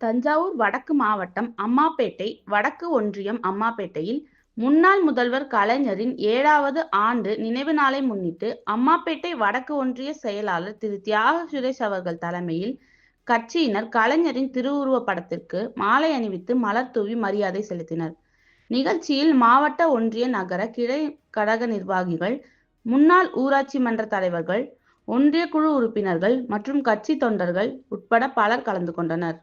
தஞ்சாவூர் வடக்கு மாவட்டம் அம்மாப்பேட்டை வடக்கு ஒன்றியம் அம்மாப்பேட்டையில் முன்னாள் முதல்வர் கலைஞரின் ஏழாவது ஆண்டு நினைவு நாளை முன்னிட்டு அம்மாப்பேட்டை வடக்கு ஒன்றிய செயலாளர் திரு. தியாக சுரேஷ் அவர்கள் தலைமையில் கட்சியினர் கலைஞரின் திருவுருவப் படத்திற்கு மாலை அணிவித்து மலர் தூவி மரியாதை செலுத்தினர். நிகழ்ச்சியில் மாவட்ட ஒன்றிய நகர கிளை கழக நிர்வாகிகள் முன்னாள் ஊராட்சி மன்ற தலைவர்கள் ஒன்றிய குழு உறுப்பினர்கள் மற்றும் கட்சி தொண்டர்கள் உட்பட பலர் கலந்து கொண்டனர்.